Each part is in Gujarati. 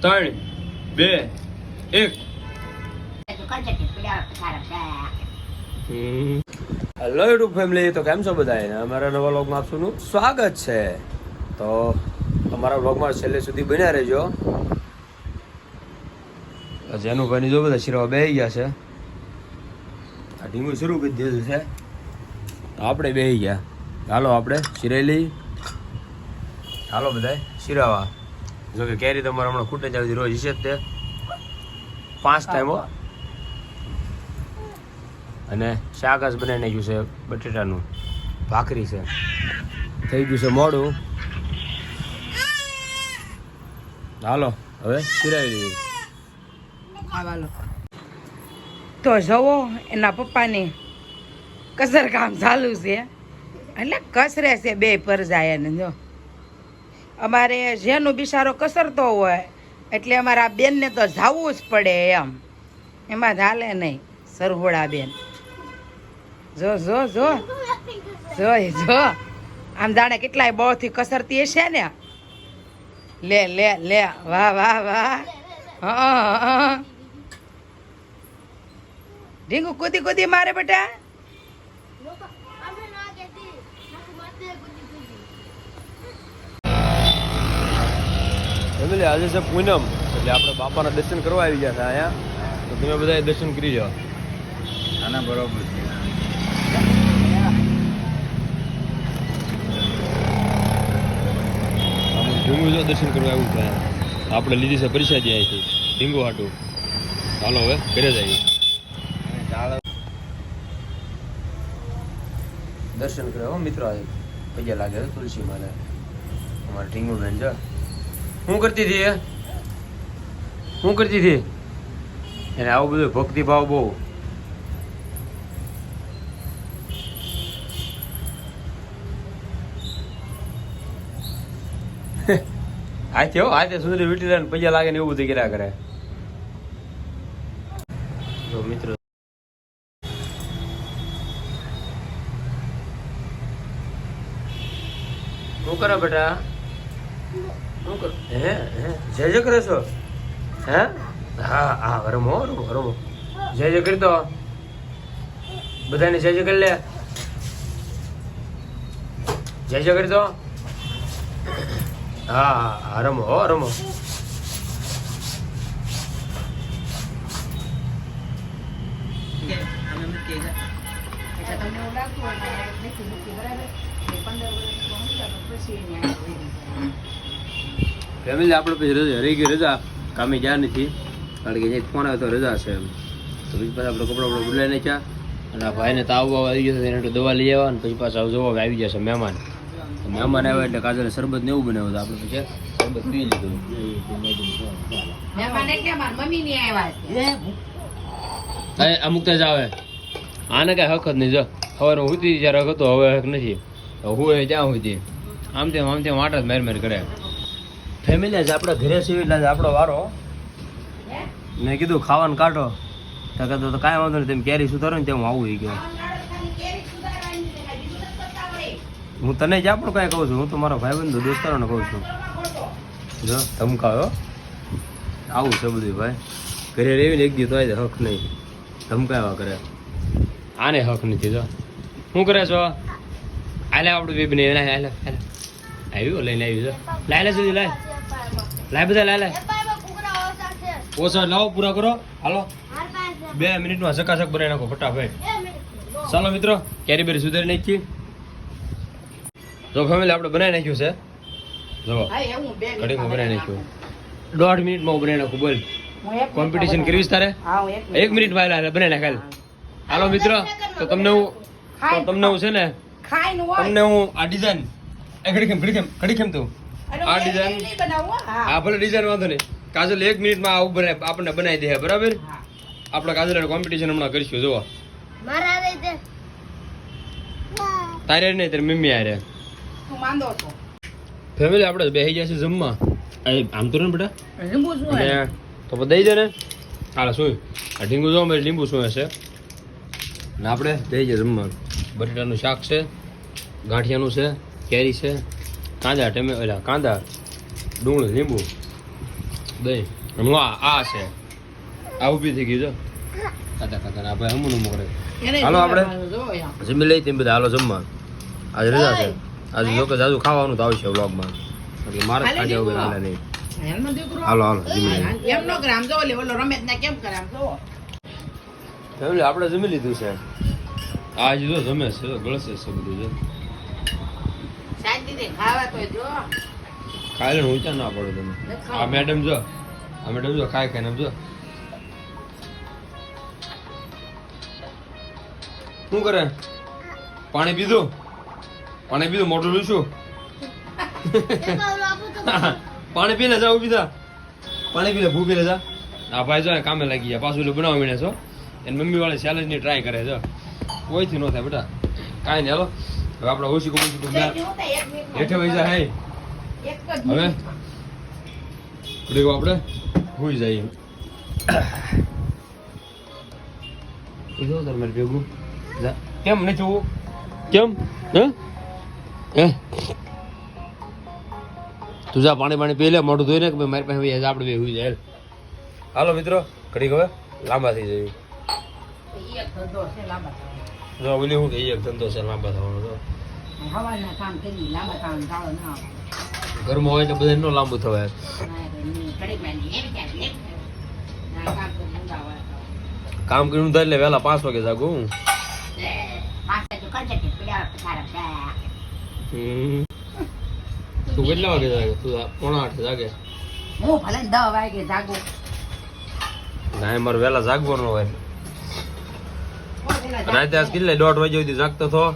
ત્રણ, બે, એક. હેલો યુટ્યુબ ફેમિલી તો કેમ છો બધા અમારા નવા વ્લોગમાં આપનું સ્વાગત છે. તો અમારા વ્લોગમાં છેલ્લે સુધી બન્યા રહેજો. જેનું ભાઈ જો બધા શીરવા બેહી ગયા છે. આ ઢીંગું શરૂ કરી દીધું છે. આપણે બેહી ગયા. હાલો આપણે શિરેલી હાલો બધા શિરાવા. જો કે કેરી તમારે હમણાં ખૂટે જાવ રોજ છે તે. પાંચ ટાઈમો અને શાક જ બનાવી નાખ્યું છે બટેટાનું. ભાખરી છે. થઈ ગયું છે મોડું. હાલો હવે સિરાવી લઈએ તો જવો એના પપ્પાની કસર કામ ચાલુ છે. એટલે કસરે છે બે પર જાય ને જો. અમારે જેનો બિચારો કસરતો હોય, એટલે અમારા બેનને તો જાવું જ પડે એમ. એમાં ચાલે નહીં સરહોળા બેન જો જો. જો જો જો. આમ જાણે કેટલાય બળથી કસરતી હશે ને? લે લે લે. વાહ વાહ વાહ. હા. ઢીંગુ કૂદી કૂદી મારે બેટા. ફેમિલી આજે છે પૂનમ. એટલે આપણે બાપાના દર્શન કરવા આવી ગયા છે અહીંયા. તો તમે બધા દર્શન કરી જાઓ. આના બરોબર છે. ઢીંગુ જો દર્શન કરવા આવ્યું છે. આપણે લીધી છે પરિષાદી અહીંથી. ઢીંગુ હાટું. ચાલો હવે ઘરે જઈએ. દર્શન કર્યા હો મિત્રો આજે. પૈયા લાગે તુલસી માને અમારે ઢીંગુ બેન જો. શું કરતી હતી શું કરતી હતી? એને આવું બધું ભક્તિ ભાવ બહુ. હાથે હો હાથે સુંદરી વીટી લઈને પૈસા લાગે ને એવું બધું કર્યા કરે. જો મિત્રો. શું કરો બેટા? હે હે જય જય કરે છો? હે? હા હા રમો રમો રમો જય જય કરી દો. બધાને જય જય કરી લે. જય જય કરી દો. હા હા હા રમો હો રમો ફેમિલી આપણે પછી રજા રહી ગઈ રજા. કામે ગયા નથી. કારણ કે જે ફોન આવ્યો તો રજા છે એમ. તો પછી પાછા આપણે કપડા બપડા બદલાઈ નાખ્યા. અને આ ભાઈને તાવ આવી ગયો એને દવા લઈ આવ્યા અને પછી પાછા જોવા આવી જશે મહેમાન. મહેમાન આવ્યા એટલે કાજલે શરબત ને એવું બનાવ્યું તો આપણે પછી. શરબત પી લીધું. અમુક જ આવે. આને કઈ હક જ નહીં જો. સવારે હુતી જ્યારે હક હતો હવે હક નથી. હું એ ત્યાં હુતી આમ તેમ આમ તેમ વાટ જ મેર મેર કરે ફેમિલી જ આપણે ઘરે છે એટલે આપણો વારો. મેં કીધું ખાવાનું કાઢો. તો કહેતો તો કાંઈ વાંધો નહીં, તેમ કેરી સુધારો ને તેમ આવું ગયો. હું તને જ આપણું કાંઈ કહું છું, હું તો મારો ભાઈબંધો દોસ્તારોને કહું છું. જો ધમકાવ્યો આવું છે બધું ભાઈ. ઘરે રેવીને એક દી તો હક નહીં. ધમકાવ્યા કરે. આને હક નથી, જો. શું કરે છો? આલે આપણું બેબી નહીં હાલે આવ્યું? લઈને આવ્યું છે લાય લે સુધી લાય. લાય બધા લાય લાય. ઓછા લાવો પૂરા કરો. હાલો. બે મિનિટમાં ઝકાઝક બનાવી નાખો ફટાફટ. ચાલો મિત્રો કેરી બેરી સુધારી નાખી. જો ફેમિલી આપણે બનાવી નાખ્યું છે. જો હા એવું બે મિનિટ કઢીમાં બનાવી નાખ્યું. દોઢ મિનિટમાં હું બનાવી નાખું બોલ. કોમ્પિટિશન કરવી તારે? એક એક મિનિટમાં હાલે બનાવી નાખ હાલ. મિત્રો તો તમને હું તો તમને હું છે ને ખાઈ નું હોય. તમને હું આ ડિઝાઇન એ ઘડી કેમ ઘડી કેમ ઘડી કેમ તું. આ ડિઝાઇન હા. ભલે ડિઝાઇન વાંધો નહીં. કાજલ એક મિનિટમાં આવું બનાવી આપણને બનાવી દે બરાબર? આપણે કાજલ કોમ્પિટિશન હમણાં કરીશું જોવા. તારે નહીં તારે મમ્મી આરે તું માંદો છો. ફેમિલી આપણે બેસી જશે જમવા. આમ તો ને બેટા? તો દઈ દે ને. હાલ શું આ ઢીંગુ જો અમારે લીંબુ શું હશે? ને આપણે દઈ જાય જમવાનું બટેટાનું શાક છે ગાંઠિયાનું છે કેરી છે. કાંદા ટમે ઓલા કાંદા ડુંગળી લીંબુ દહીં. હમણાં આ છે. આ ઊભી થઈ ગઈ જો. ખાતા ખાતા આપણે ભાઈ હમું હમું કરે હાલો આપણે. જમી લઈ તેમ બધા હાલો જમવા. આજે રજા છે. આજે જો કે જાજુ ખાવાનું તો આવશે વ્લોગમાં. એટલે મારે જ ખાજે વગર હાલે નહીં. હાલો હાલો જમી નો જો ઓલો રમેશ ના કેમ જો. આપણે જમી લીધું છે. આ જો જમે છે ગળશે છે બધું શાંતિથી ખાવા તો જો. ખાઈ લે ઊંચા ના પડો તમે આ મેડમ જો આ મેડમ જો ખાઈ ખાઈને જો. શું કરે? પાણી પીધું? પાણી પીધું મોટું લીધું પાણી પીને લે પીધા પાણી પી લે ભૂ પી લે જા. આ ભાઈ જો કામે લાગી ગયા પાછું એટલે બનાવી મીને છો. એની મમ્મી વાળા ચેલેન્જની ટ્રાય કરે છે. કોઈથી ન થાય બેટા. કાંઈ નહીં હાલો. હવે આપણે ઓછી કું હેઠે વહી જાય હે હવે? ઘડીક આપણે. હોઈ જઈએ જો તાર ભેગું. કેમ નથી જોવું? કેમ? હે? હે? તું જા પાણી પાણી પી લે મોઢું ધોઈ ને કે મારી પાસે આવી આપણે બે હોઈ જાય હાલો મિત્રો ઘડીક હવે લાંબા થઈ જઈએ. જો ઓલી હું કહી એક ધંધો છે લાંબા થવાનો તો. ઘરમાં હોય એટલે બધા નો લાંબુ થવાય કામ તો તો. થાય એટલે વહેલા પાંચ વાગે જાગું હું તો. તું કેટલા વાગે જાગે તું પોણા આઠે જાગે હું ભલે દસ વાગે જાગું ના મારે વહેલા જાગવાનું હોય રાતે આજ કેટલે? દોઢ વાગે સુધી જાગતો હતો.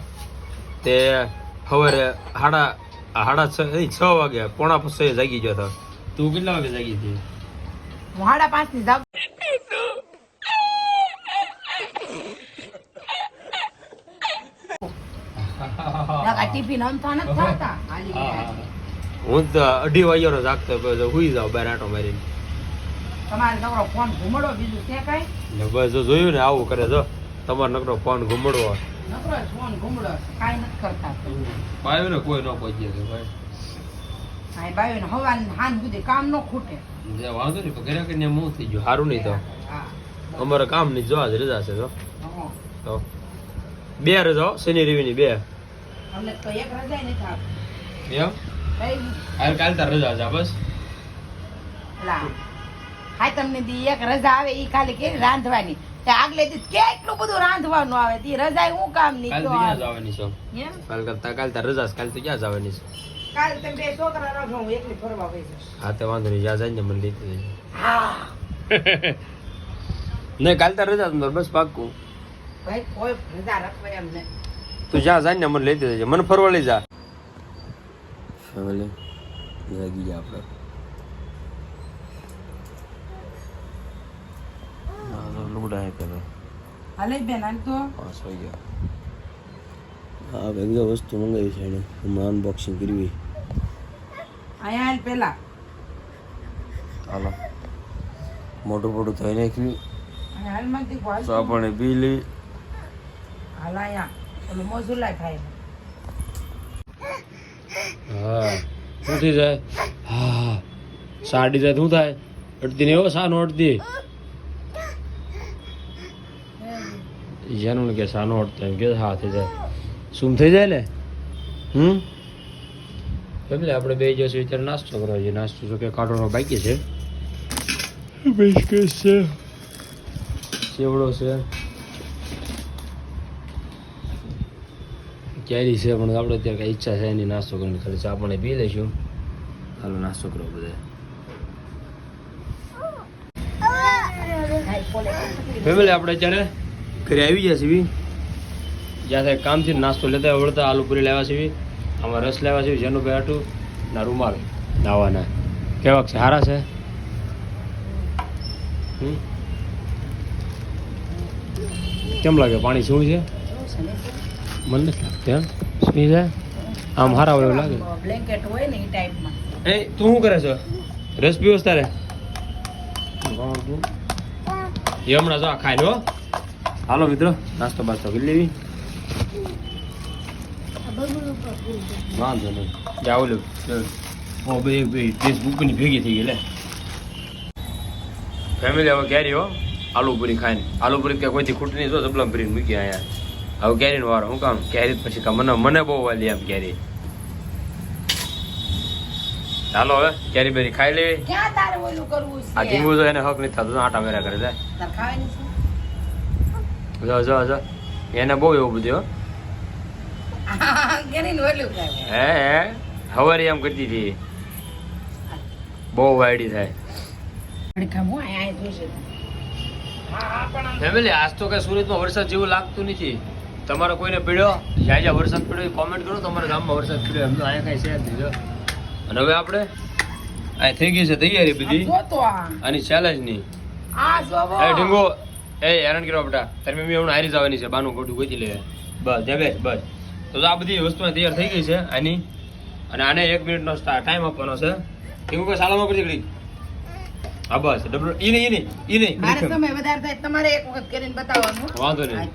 તે સવારે સાડા સાડા છ છ વાગે પોણા પછી જાગી ગયો હતો. તું કેટલા વાગે જાગી હતી? હું સાડા પાંચની જાગું. હું તો અઢી વાગ્યાનો જાગતો હુઈ જાવ બાર આટો મારીને. તમારે ફોન ઘુમડો બીજું છે કઈ? બસ જો જોયું ને આવું કરે જો. તમારો નકરો ફોન ઘુમડવો નકરો ફોન ઘૂમડો કાઈ નથી કરતા. પાયો ને કોઈ ન પહોંચી શકે ભાઈ. આ બાયો ને હવા હાન સુધી કામ ન ખૂટે. જે વાંધો નહીં પણ ઘરે કરીને હું થઈ ગયું. સારું નહીં તો. હા અમારે કામ નહીં જો આજ રજા છે તો તો. બે રજા હો, શનિ રવિની બે. અમને તો એક રજા નથી આપી. એમ? હાલ કાલ તાર રજા છે બસ. લા. હા તમને દી એક રજા આવે ઈ ખાલી કે રાંધવાની? તે આગલે કેટલું બધું રાંધવાનું આવે તી રજા હું કામ નહીં કાલ ક્યાં જવાની છો? એમ? કાલ કરતા કાલ તાર રજા કાલ તો ક્યાં જવાની છે? કાલ તમે બે છોકરા રાખો હું એકલી ફરવા વઈ જઈશ. હા તો વાંધો નહીં જા જાય ને મને લીધી હા. નહીં કાલ તાર રજા છે બસ પાક્કું. ભાઈ કોઈ રજા રાખવા એમ ને તું જા જાય ને મને લેતી જજે મને ફરવા લઈ જા. ફેમિલી જાગી જા આપણે. હે કરે. હાલે બેન આમ તો. પાંચ વાગ્યા હા ભેગા વસ્તુ મંગાવી છે એને હમણાં અનબોક્સિંગ કરવી. અહીંયા હાલ પેલા. હાલો. મોટું મોટું થઈ નાખ્યું. અહીંયા હાલમાંથી હાલ તો આપણે પી લઈ હાલ અહીંયા. ઓલું મોજુલા થાય હા. શું થઈ જાય? હા સાડી જાય શું થાય? અડતી એવો હો સાનો અડતી જેનું કે સાનો અડતો એમ કે હા થઈ જાય. શું થઈ જાય ને હમ? એટલે આપણે બે જશે વિચાર નાસ્તો કરવા છે. નાસ્તો જો કે કાઢવાનો બાકી છે. બિસ્કિટ છે. ચેવડો છે. કેરી છે પણ આપણે અત્યારે કઈ ઈચ્છા છે એની નાસ્તો કરવાની ખાલી ચા આપણે પી લઈશું. હાલો નાસ્તો કરો બધા. ફેમિલી આપણે અત્યારે ઘરે આવી ગયા છીએ જ્યાં થાય કામથી નાસ્તો લેતા વળતા આલુપુરી લેવા છીએ આમાં રસ લેવા છીએ જેનું બેઠું ના રૂમાલ. નાવાના. કેવાક છે સારા છે? હમ? કેમ લાગે? પાણી શું છે? મને નથી લાગતું એમ. શું છે? આમ હારા હોય એવું લાગે? બ્લેન્કેટ હોય ને એ ટાઈપમાં. એ તું શું કરે છે? રસ પીવો તારે? એ હમણાં જો આ ખાઈ લો હાલો મિત્રો નાસ્તો બાસ્તો કરી લેવી. વાંધો નહીં. જાવ લો ઓ બે બે ફેસબુકની ભેગી થઈ ગઈ લે. ફેમિલી હવે કેરી હો? આલુ પૂરી ખાઈને. આલુ પૂરી કે કોઈથી ખૂટ નહીં જો જબલમ ભરીને મૂકી અહીંયા હવે કેરીનો વારો? હું કામ? કેરી પછી કામ? મને મને બહુ વાલી આમ કેરી ચાલો હવે કેરી બેરી ખાઈ લેવી. આ છે તો એને હક નથી થતો આટા મેરા કરે જાય. જો જો જો એને બહુ એવું બધું હો. હે હવારી એમ કરતી હતી. બહુ વાયડી થાય. ફેમિલી આજ તો કઈ સુરતમાં વરસાદ જેવું લાગતું નથી. તમારે કોઈને પીડ્યો? જ્યાં જ્યાં વરસાદ પડ્યો કોમેન્ટ કરો. તમારા ગામમાં વરસાદ પડ્યો એમ તો અહીંયા કઈ છે જ નહીં જો. અને હવે આપણે આ થઈ ગઈ છે તૈયારી બધી. આની ચેલેન્જની. આ જોવો. ઢીંગો એ હેરાન કર્યો બેટા. તારી મમ્મી હમણાં હારી જવાની છે બાનું ખોટું ગોતી લે. બસ જા બસ તો આ બધી વસ્તુ તૈયાર થઈ ગઈ છે આની. અને આને એક મિનિટનો ટાઈમ આપવાનો છે. ઢીંગુ કોઈ સાલામાં કરી ઘડી હા બસ. ડબલ ઈ નહીં ઈ નહીં ઈ નહીં. મારે સમય વધારે થાય તમારે એક વખત કરીને બતાવવાનું. વાંધો નહીં.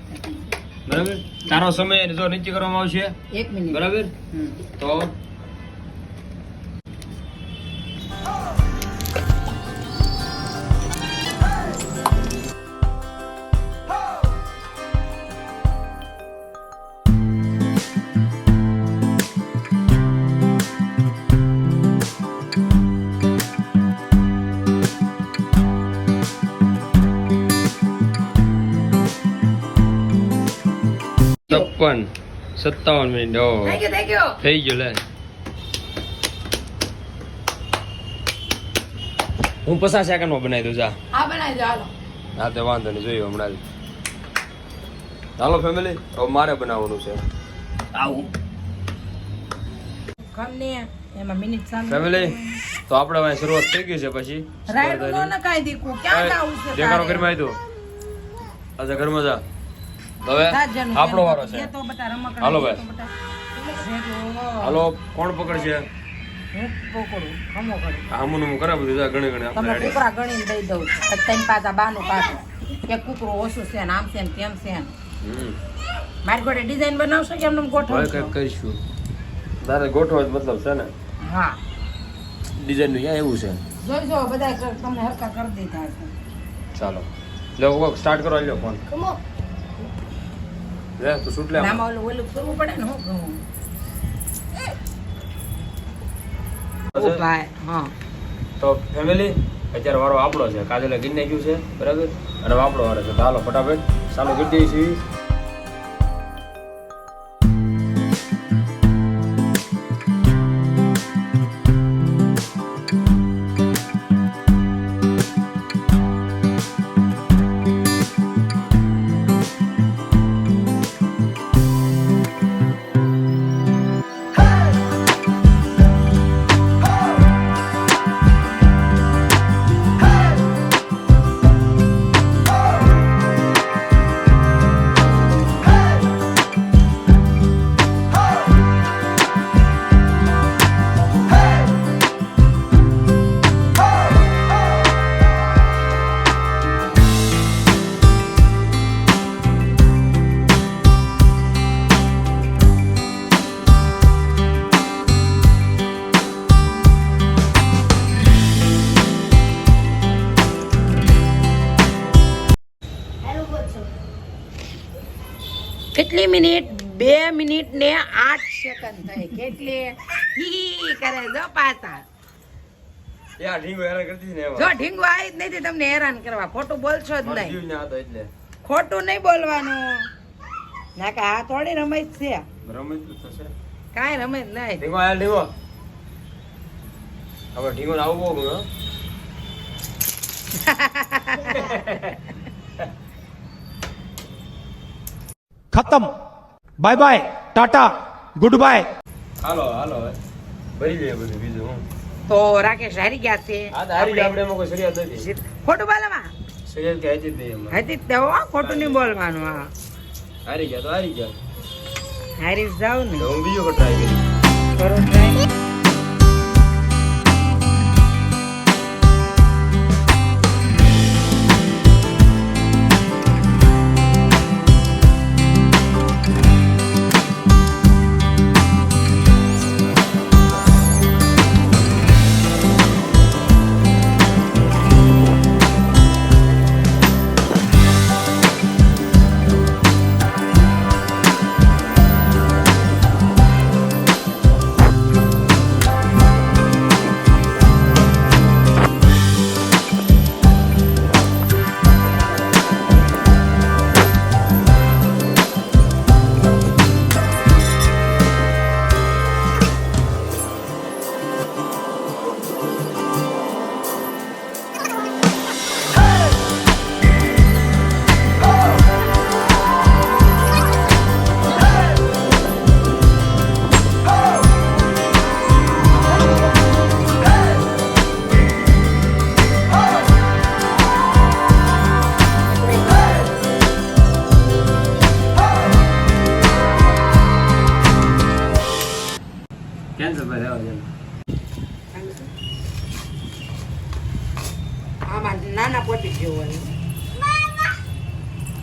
બરાબર? તારો સમય જો નીચે કરવામાં આવશે. એક મિનિટ. બરાબર? તો છપ્પન સત્તાવન મિનિટ ઓ Thank you, thank you. થઈ ગયું લે હું પચાસ સેકન્ડમાં બનાવી દઉં જા. આ બનાવી દો હાલો. હા તે વાંધો નહીં જોયું હમણાં જ. ચાલો ફેમિલી હવે મારે બનાવવાનું છે. આવું. ફેમિલી તો આપણે હવે શરૂઆત થઈ ગઈ છે પછી. દેખાડો આવી આજે ઘરમાં જા. હવે આપણો વારો છે. હાલો ભાઈ. હાલો કોણ પકડશે? હું પકડું ખમો કરું આમું નમું કરે બધું ઘણી ગણી ગણી આપણે તમે. કુકરા ગણીને દઈ દઉં છું. ત્રણ પાછા બાનું કાઢો કે કૂકરું ઓછું છે ને આમ છે ને તેમ છે ને. હમ. મારી ઘોડે ડિઝાઇન બનાવશો કે એમને ગોઠવો કંઈક કરીશું. તારે ગોઠવો જ મતલબ છે ને? હા. ડિઝાઇનનું એવું છે? જોઈ જો બધા તમને હરકા કરી દીધા છે ચાલો. લો સ્ટાર્ટ કરો લ્યો ફોન. લે તો સૂટ લે આમાં. નામાં ઓલું ઓલું કરવું પડે ને હું કહું ઓ ભાઈ હા. તો ફેમિલી અત્યારે વારો આપણો છે. કાજલે ગીર નાખ્યું છે બરાબર? અને આપણો વારો છે. તો હાલો ફટાફટ. ચાલુ કરી દઈએ છીએ. કેટલી મિનિટ? બે મિનિટ ને આઠ સેકન્ડ થઈ. કેટલી? હી કરે જો પાછા. યાર ઢીંગો હેરાન કરતી ને જો ઢીંગો આવી જ નથી તમને હેરાન કરવા. ખોટું બોલશો જ નહીં. ખોટું નહીં બોલવાનું. ના કે આ થોડી રમત છે. રમત તો થશે. કાંઈ રમત નહીં. ઢીંગો આયા ઢીંગો. હવે ઢીંગો આવું બહુ ખતમ. Bye bye tata good bye હાલો હાલો ભરી જાય બધું બીજું હું તો રાકેશ હારી ગયા છે આ હારી ગયા આપણે મોકો સરિયા દે ફોટો બોલમાં સરિયા કે હાજી દે એમાં. હાજી તે ઓ ખોટું નહીં બોલવાનું હા. હારી ગયા તો હારી ગયા. હારી જાવ ને. હું બીજો આવી કરી કરો ટ્રાય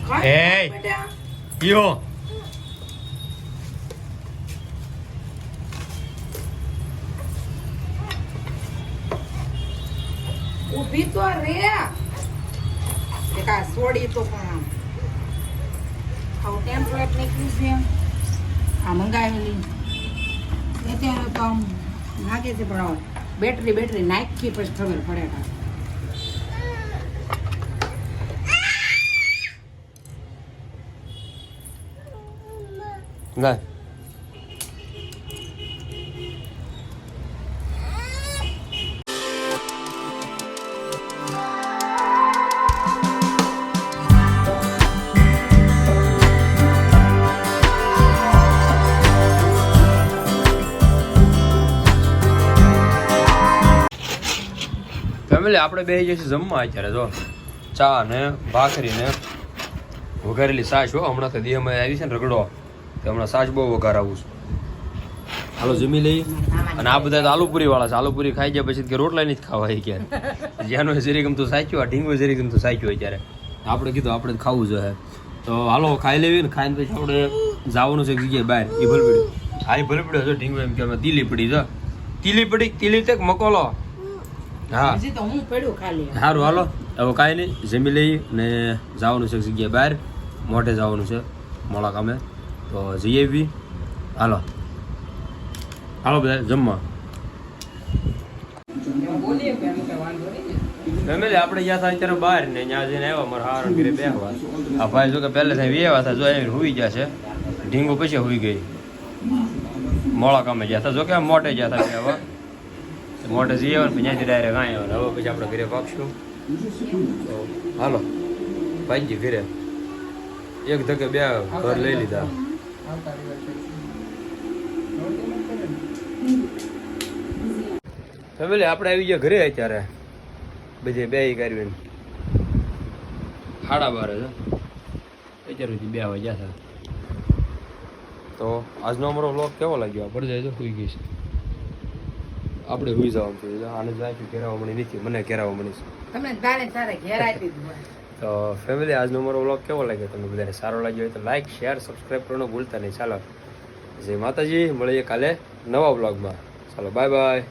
બેટા યો ઊભી તો રે એક સોડી તો પણ આમ આવું ટેમ્પલેટ નીકળ્યું છે આ મંગાવેલી અત્યારે તો આમ લાગે છે પણ બેટરી બેટરી નાખી પછી ખબર પડે ગાય ફેમિલી, આપણે બે જઈશું જમવા અત્યારે જો. ચા ને ભાખરી ને વઘારેલી સાસ હો. હમણાં તો દિયામાં આવી છે ને રગડો. તો હમણાં સાસ બહુ વઘાર આવું છું. હાલો જમી લઈ. અને આ બધા આલુપુરી વાળા છે. આલુપુરી ખાઈ જાય પછી કે રોટલા જ ખાવા એ કે જ્યાંનું જરી ગમતું સાચું આ ઢીંગું જરી ગમતું સાચું ત્યારે આપણે કીધું આપણે તો ખાવું જોઈએ તો હાલો ખાઈ લેવી ને ખાઈને પછી આપણે જવાનું છે એક જગ્યાએ બહાર એ ભલ પડ્યું હા એ ભલ છે ઢીંગું એમ કે અમે તીલી પડી છે. તીલી પડી તીલી તક મકોલો. હા. હજી હું પડ્યું ખાલી. સારું હાલો. હવે કાંઈ નહીં જમી લઈ ને જવાનું છે એક જગ્યાએ બહાર. મોઢે જવાનું છે મોડા કામે. તો જઈએ બી હાલો હાલો બધા જમવા ફેમિલી આપણે ગયા હતા અત્યારે બહાર ને ત્યાં જઈને આવ્યા મારા હારણ ઘરે બેહવા આ ભાઈ જો કે પહેલે થાય વેવા હતા જો એ હુઈ ગયા છે ઢીંગો પછી હુઈ ગઈ મોડા કામે ગયા હતા જો કે મોટે ગયા હતા બેહવા મોટે જઈ આવ્યા ને ત્યાંથી ડાયરેક્ટ અહીં આવ્યો હવે પછી આપણે ઘરે પાકશું હાલો ભાઈજી ઘરે એક ધકે બે ઘર લઈ લીધા ફેમિલી આપણે આવી ગયા ઘરે અત્યારે. બધે બે કરવી સાડા બાર છે. અત્યાર સુધી બે વાગ્યા છે. તો આજનો અમારો વ્લોગ કેવો લાગ્યો? આપણે જાય તો સુઈ ગઈ છે. આપણે સુઈ જવાનું છે. આને જાય રાખ્યું ઘેરાવા મળી નથી. મને ઘેરાવા મળી છે. તમે તારે તારે ઘેર દીધું તો ફેમિલી આજનો અમારો વ્લોગ કેવો લાગ્યો તમને બધાને? સારો લાગ્યો હોય તો લાઈક શેર સબસ્ક્રાઈબ કરવાનું ભૂલતા નહીં. ચાલો, જય માતાજી. મળીએ કાલે નવા વ્લોગમાં ચાલો બાય બાય